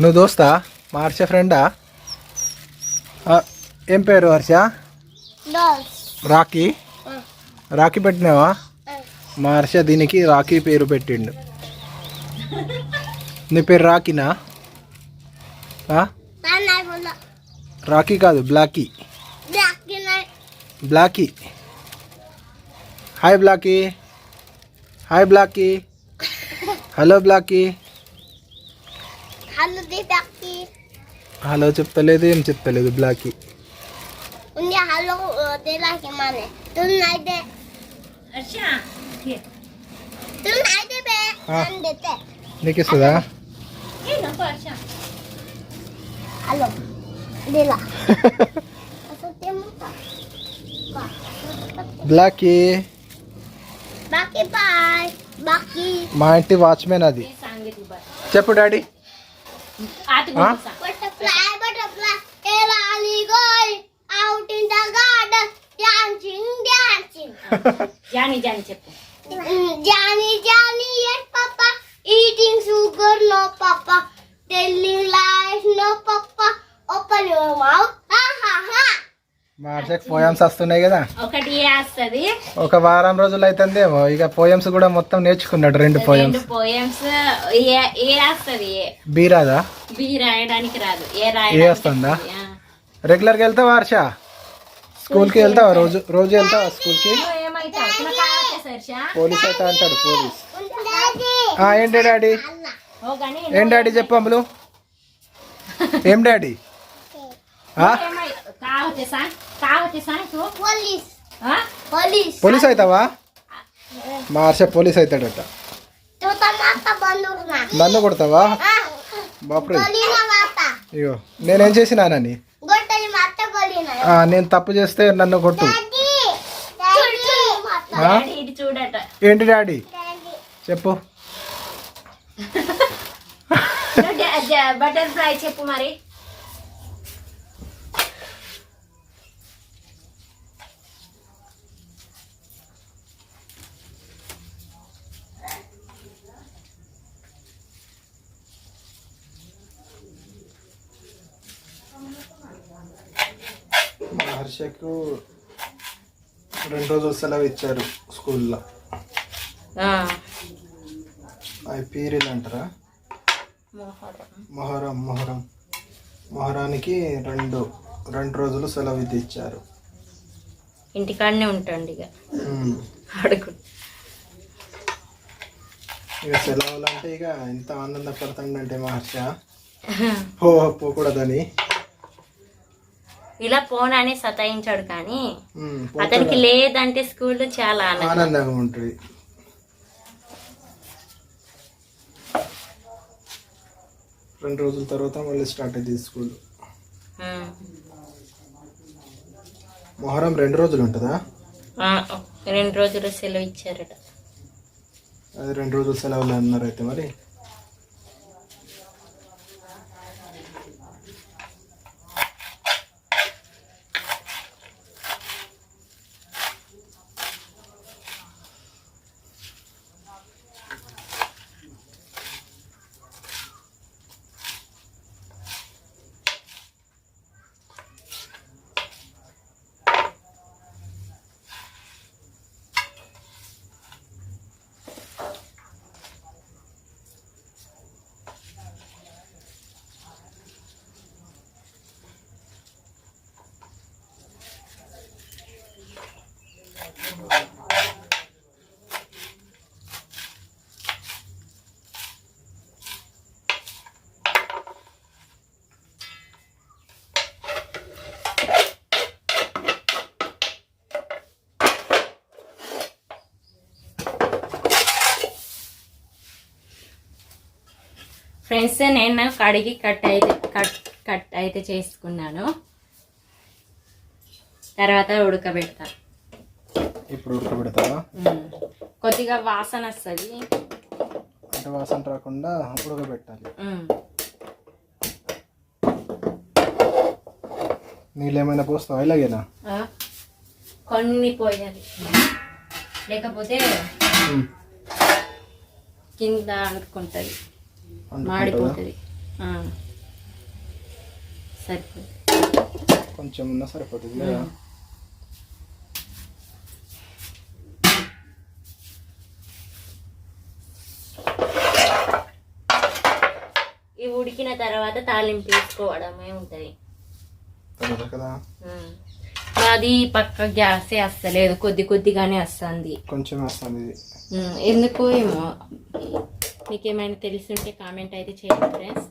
నువ్వు దోస్తా? మా హర్ష ఫ్రెండా? ఏం పేరు హర్ష? రాఖీ రాఖీ పెట్టినావా? మా హర్ష దీనికి రాఖీ పేరు పెట్టిండు. నీ పేరు రాఖీనా రాఖీ కాదు Blackie. Blackie. Hi Blackie. Hi Blackie. Hello Blackie. Hello the black hello చెప్తలేదు ఏం చెప్తలేదు బ్లాకీ ఉన్ని హలో ది లాకి మానే తున్ నైదే హర్ష తున్ నైదే బే ఆ. నన్ దేతే నీకు ఇస్తుందా ఏ నంపు హర్ష హలో దిలా అసలు తెమ్ముతా బ్లాకీ బాకీ బాయ్ బాకీ మా ఇంటి వాచ్మెన్ అది సాంగతి బాయ్ చెప్పు డాడీ జాని జాని చెప్పు Mm, Johnny, Johnny, yes, Papa. Eating sugar, no, Papa. Telling lies, no, Papa. Open your mouth. Ha ha ha. మా హర్షకు పోయమ్స్ వస్తున్నాయి కదా. ఒకటి ఏ వస్తుంది. ఒక వారం రోజులు అవుతుందేమో ఇక పోయమ్స్ కూడా మొత్తం నేర్చుకున్నాడు రెండు రెండు పోయమ్స్. పోయమ్స్ ఏ ఏ వస్తుంది ఏ? బీ రాదా? బి రాయడానికి రాదు. ఏ ఏ రాయడానికి వస్తుందా? వస్తది. ఆ. రెగ్యులర్గా వెళ్తావా హర్ష? వెళ్తావా రోజు? రోజు వెళ్తావా కావచ్చు హర్ష. పోలీస్ అయితే అంటాడు పోలీస్. ఏంటి డాడీ? ఏం డాడీ చెప్పు అమ్ములు ఏం డాడీ? కావచ్చు. పోలీస్. అవుతావా మా హర్ష పోలీస్ అవుతాడట. నన్ను కొడతావా. బాప్రే. mata. అయ్యో నేనేం చేసినానని నేను? తప్పు చేస్తే నన్ను కొట్టు. ఏంటి డాడీ. చెప్పు. బటర్ఫ్లై చెప్పు మరి. హర్షకు రెండు రోజులు సెలవు ఇచ్చారు స్కూల్లో. అవి పీరీలు అంటారా? మొహరం. మొహరం. మొహరానికి రెండు రెండు రోజులు సెలవు ఇది ఇచ్చారు. ఇంటికాడనే ఉంటాండి ఇక. అడుగు ఇక సెలవులు అంటే ఇక ఎంత ఆనందపడుతుందంటే మా హర్ష పో పోకూడదని. ఇలా పోనని సతాయించాడు కానీ అతనికి. లేదంటే స్కూల్ చాలా ఆనందం. ఆనందంగా ఉంటుంది. రెండు రోజుల తర్వాత మళ్ళీ స్టార్ట్ అయింది స్కూల్. మొహరం రెండు రోజులు ఉంటుందా? రెండు రోజులు సెలవు ఇచ్చారట. అది రెండు రోజులు సెలవులు అన్నారు అయితే మరి. ఫ్రెండ్స్ నేను కడిగి కట్ అయితే కట్ కట్ అయితే చేసుకున్నాను. తర్వాత ఉడకబెడతా. ఇప్పుడు ఉడకబెడతావా. కొద్దిగా వాసన వస్తుంది. అంటే వాసన రాకుండా ఉడకబెట్టాలి. నీళ్ళు ఏమైనా పోస్తావా ఇలాగేనా? కొన్ని పోయాలి. లేకపోతే. కింద అంటుకుంటుందా? మాడిపోతుంది. సరిపోతుంది కొంచెం ఉన్నా సరిపోతుంది కదా? ఈ ఉడికిన తర్వాత తాలింపు వేసుకోవడమే ఉంటుంది. కదా? అది పక్క గ్యాసే వస్తలేదు కొద్ది కొద్దిగానే వస్తుంది కొంచెం వేస్తుంది ఇది ఉమ్, ఎందుకో ఏమో మీకేమైనా తెలిసింటే కామెంట్ అయితే చేయండి ఫ్రెండ్స్.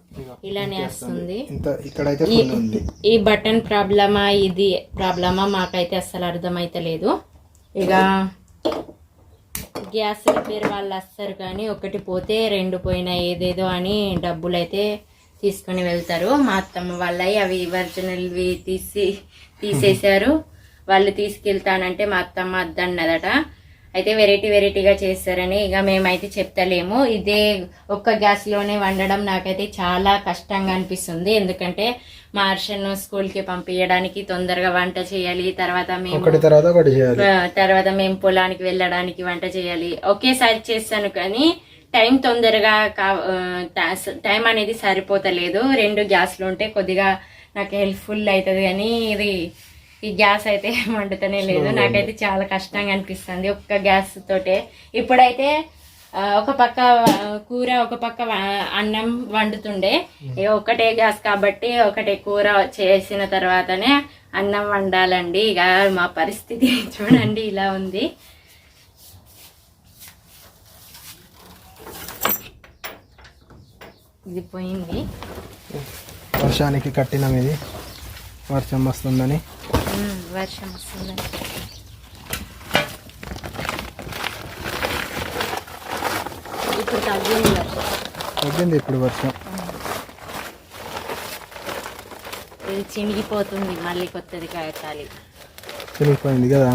ఇలానే వస్తుంది. ఈ బటన్ ప్రాబ్లమా ఇది ప్రాబ్లమా మాకైతే అస్సలు అర్థమైతలేదు ఇక గ్యాస్ రిపేర్ వాళ్ళు వస్తారు కానీ ఒకటి పోతే రెండు పోయినా ఏదేదో అని డబ్బులు అయితే తీసుకొని వెళ్తారు. మా అత్తమ్మ వాళ్ళవి అవి ఒరిజినల్వి తీసి తీసేశారు. వాళ్ళు తీసుకెళ్తానంటే మా అత్తమ్మ వద్దన్నదట అయితే వెరైటీ వెరైటీగా చేస్తారని ఇక మేమైతే చెప్తలేము. ఇదే ఒక్క గ్యాస్లోనే వండడం నాకైతే చాలా కష్టంగా అనిపిస్తుంది. ఎందుకంటే మా హర్షను స్కూల్కి పంపించడానికి తొందరగా వంట చేయాలి తర్వాత మేము తర్వాత మేము పొలానికి వెళ్ళడానికి వంట చేయాలి. ఒకేసారి చేస్తాను కానీ టైం తొందరగా టైం అనేది సరిపోతలేదు. రెండు గ్యాస్లు ఉంటే కొద్దిగా నాకు హెల్ప్ఫుల్ అవుతుంది కానీ ఇది ఈ గ్యాస్ అయితే వండుతూనే లేదు. నాకైతే చాలా కష్టంగా అనిపిస్తుంది ఒక్క గ్యాస్ తోటే. ఇప్పుడైతే ఒక పక్క కూర ఒక పక్క అన్నం వండుతుండే. ఇక ఒకటే గ్యాస్ కాబట్టి ఒకటే కూర చేసిన తర్వాతనే అన్నం వండాలండి. ఇక మా పరిస్థితి చూడండి ఇలా ఉంది. ఇది పోయింది. వర్షానికి కట్టినాం ఇది. వర్షం వస్తుందని. వర్షం వస్తుంది ఇప్పుడు తగ్గింది ఇప్పుడు వర్షం. ఇది చినిగిపోతుంది మళ్ళీ కొత్తది కట్టాలి. చినిగిపోయింది కదా?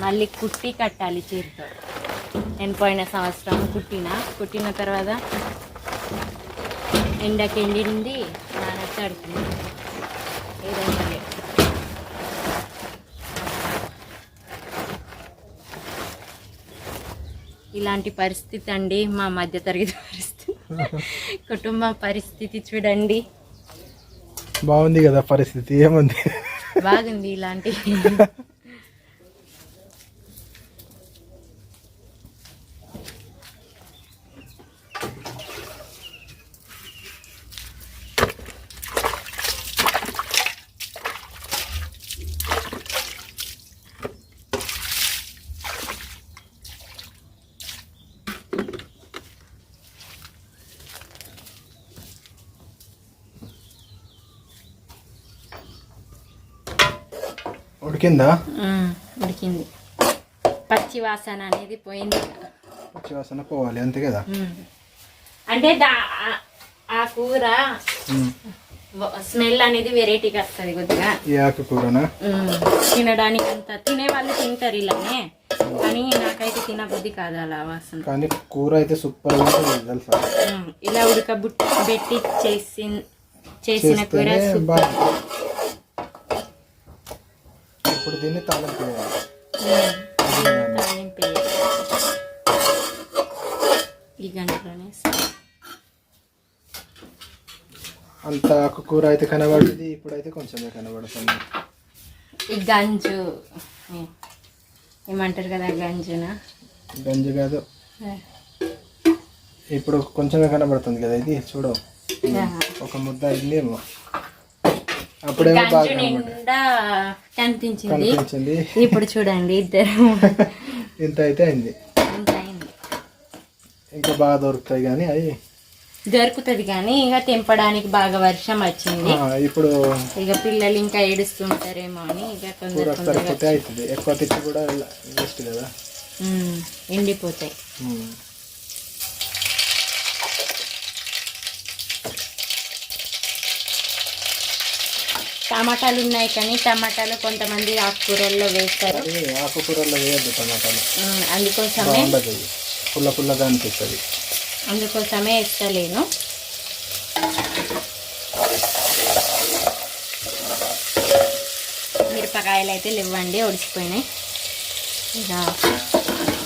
మళ్ళీ కుట్టి కట్టాలి చీరతో. నేను పోయిన సంవత్సరం కుట్టిన. కుట్టిన తర్వాత ఎండకి ఎండింది నాన్న తడిపింది ఏదైనా లేదు. ఇలాంటి పరిస్థితి అండి మా మధ్య తరగతి పరిస్థితి. కుటుంబ పరిస్థితి చూడండి. బాగుంది కదా పరిస్థితి ఏముంది? బాగుంది ఇలాంటి ఉడికిందా? ఉడికింది. పచ్చి వాసన అనేది పోయింది పచ్చి వాసన పోవాలి అంతే కదా. అంటే ఆ- కూర. స్మెల్ అనేది వెరైటీగా వస్తుంది కొద్దిగా. ఈ ఆకుకూరనా ఉమ్, తినడానికి అంత తినే వాళ్ళు తింటారు ఇలానే. కానీ నాకైతే తినబుద్ధి కాదు అలా వాసన. కానీ కూర అయితే సూపర్ తెలుసా? ఇలా ఉడకబెట్టి చేసి చేసిన కూర సూపర్. ఇప్పుడు దీన్ని వేయాలి. తాలింపు వేయాలి. ఈ గంటలోనే అంత ఆకుకూర అయితే కనబడింది ఇప్పుడైతే కొంచెమే కనబడుతుంది. ఈ గంజు. ఏమంటారు కదా గంజున? గంజి కాదు. ఇప్పుడు కొంచెమే కనబడుతుంది కదా ఇది చూడు. ఒక ముద్ద అయిందేమో అప్పుడేమో బాగా నిండా కనిపించింది. కనిపించింది. ఇప్పుడు చూడండి ఇద్దరు. ఇంత అయితే అయింది. ఇంకా బాగా దొరుకుతాయి కానీ అవి దొరుకుతుంది కానీ ఇక తెంపడానికి బాగా వర్షం వచ్చింది. ఇప్పుడు ఇక పిల్లలు ఇంకా ఏడుస్తుంటారేమో అని ఇక తొందరగా అవుతుంది ఎక్కువ తెచ్చి కూడా వేస్ట్ కదా. ఎండిపోతాయి. టమాటాలు ఉన్నాయి కానీ టమాటాలు కొంతమంది ఆకుకూరల్లో వేస్తారు. అది ఆకుకూరలో వేయద్దు టమాటాలు. అందుకోసమే పుల్ల పుల్లగా అనిపిస్తుంది. అందుకోసమే వేస్తలేను. మిరపకాయలు అయితే లేవండి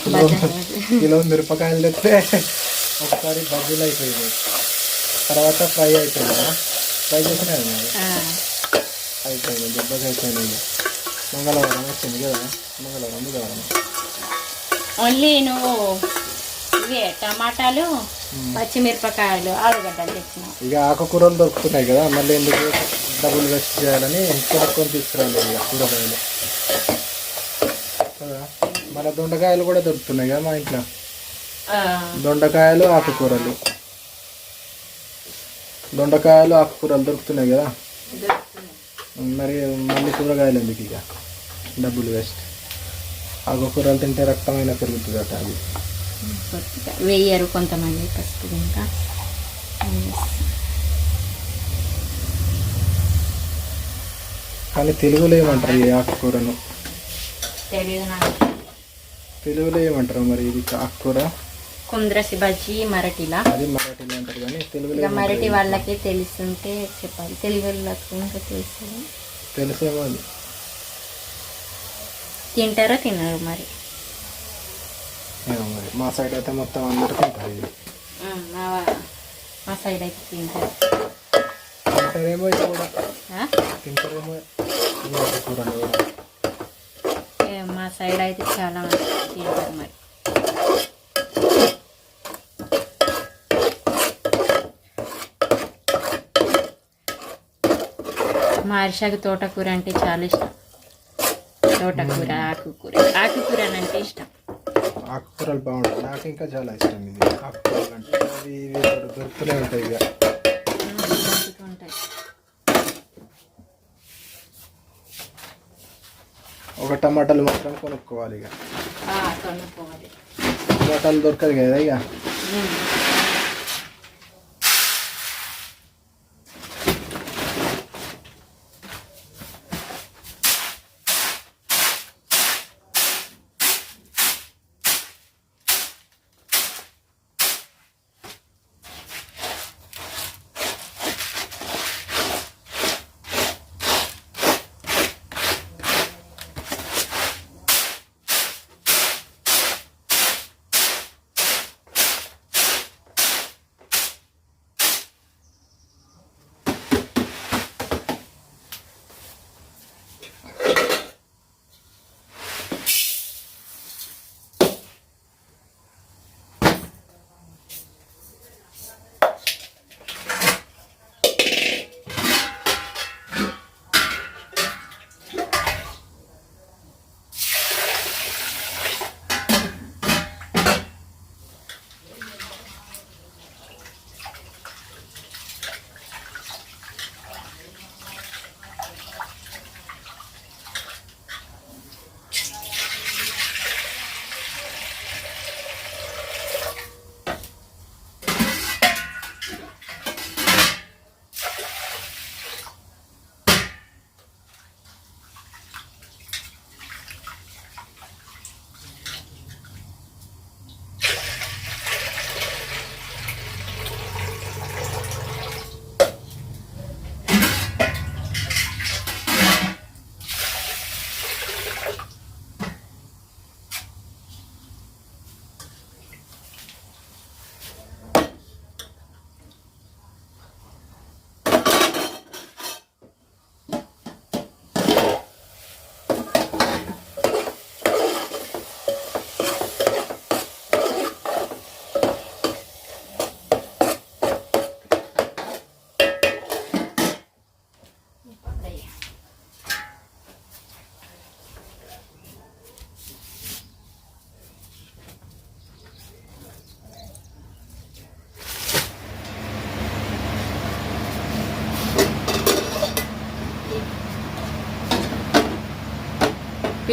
బజ్జీ- కిలో మిరపకాయలు తెస్తే ఒకసారి బజ్జీలు అయిపోయింది తర్వాత ఫ్రై అయిపోయింది? కదా ఫ్రై చేసినా అయిపోయింది దెబ్బకి అయిపోయింది మంగళవారం వచ్చింది కదా మంగళవారం బుధవారం. ఓన్లీ నువ్వు ఇవే టమాటాలు పచ్చిమిరపకాయలు ఆలుగడ్డలు తెచ్చినావు. ఇక ఆకుకూరలు దొరుకుతున్నాయి కదా మళ్ళీ ఎందుకు డబ్బులు వేస్ట్ చేయాలని కొనుక్కొని తీసుకురాలి ఇక కూరగాయలు. కదా మన దొండకాయలు కూడా దొరుకుతున్నాయి కదా మా ఇంట్లో. దొండకాయలు ఆకుకూరలు. దొండకాయలు ఆకుకూరలు దొరుకుతున్నాయి కదా. మరి మళ్ళీ కూరగాయలు ఎందుకు ఇక? డబ్బులు వేస్ట్. ఆకుకూరలు తింటే రక్తమైన పెరుగుతుందట అది. కొద్దిగా వేయరు కొంతమంది పసుపు ఇంకా కానీ తెలుగులో ఏమంటారు ఈ ఆకుకూరను? తెలుగులో ఏమంటారు మరి ఇది ఆకుకూర? కుంద్రసి బజ్జి మరటిలా అది మరాఠీలో అంటారు కానీ తెలుగులో? మరటి వాళ్ళకి తెలుస్తుంటే చెప్పాలి. తెలుగు వాళ్ళకి ఇంకా తెలుస్తుంది తెలుసేమో అది తింటారో తినరు మరి? మా సైడ్ అయితే మొత్తం ఇది ఉమ్, మా సైడ్ అయితే తింటారు. తింటారేమో కూడా? తింటారేమో మా సైడ్ అయితే చాలా మంది తింటారు మరి. మా హర్షకు తోటకూర అంటే చాలా ఇష్టం. తోటకూర ఆకుకూర. ఆకుకూర అంటే ఇష్టం. ఆకుకూరలు బాగుంటాయి. నాకు ఇంకా చాలా ఇష్టం ఇది. ఆకుకూరలు అంటే అవి ఇవి దొరుకుతూనే ఉంటాయి ఇక. ఒక టమాటాలు మాత్రం కొనుక్కోవాలి ఇక. కొనుక్కోవాలి. టమాటాలు దొరకదు కదా ఇక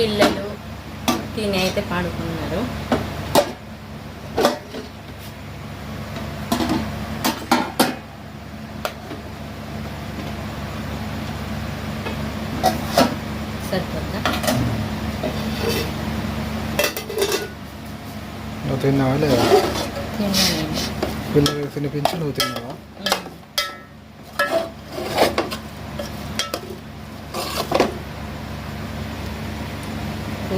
పిల్లలు తిని అయితే పడుకున్నారు. సరిపోద్దా? తిన్నావా లేదా? పిల్లలకి తినిపించి నువ్వు తిన్నావా?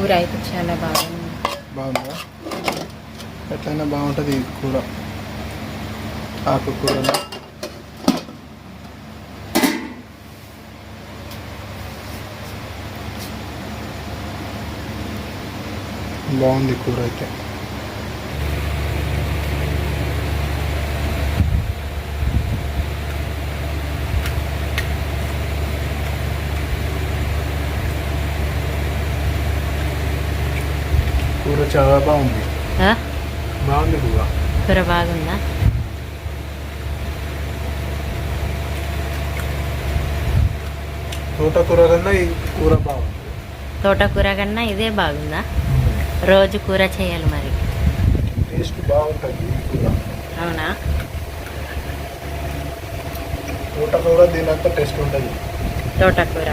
కూర అయితే చాలా బాగుంది. బాగుందా? ఎట్లయినా బాగుంటుంది ఇది కూర ఆకుకూర బాగుంది కూర అయితే. చాలా బాగుంది? బాగుంది కూర కూర బాగుందా? తోటకూర కన్నా ఈ కూర బాగుంది. తోటకూర కన్నా ఇదే బాగుందా? రోజు కూర చేయాలి మరి. టేస్ట్ బాగుంటుంది ఈ కూర. అవునా? తోటకూర దీనంతా టేస్ట్ ఉంటుంది. తోటకూర.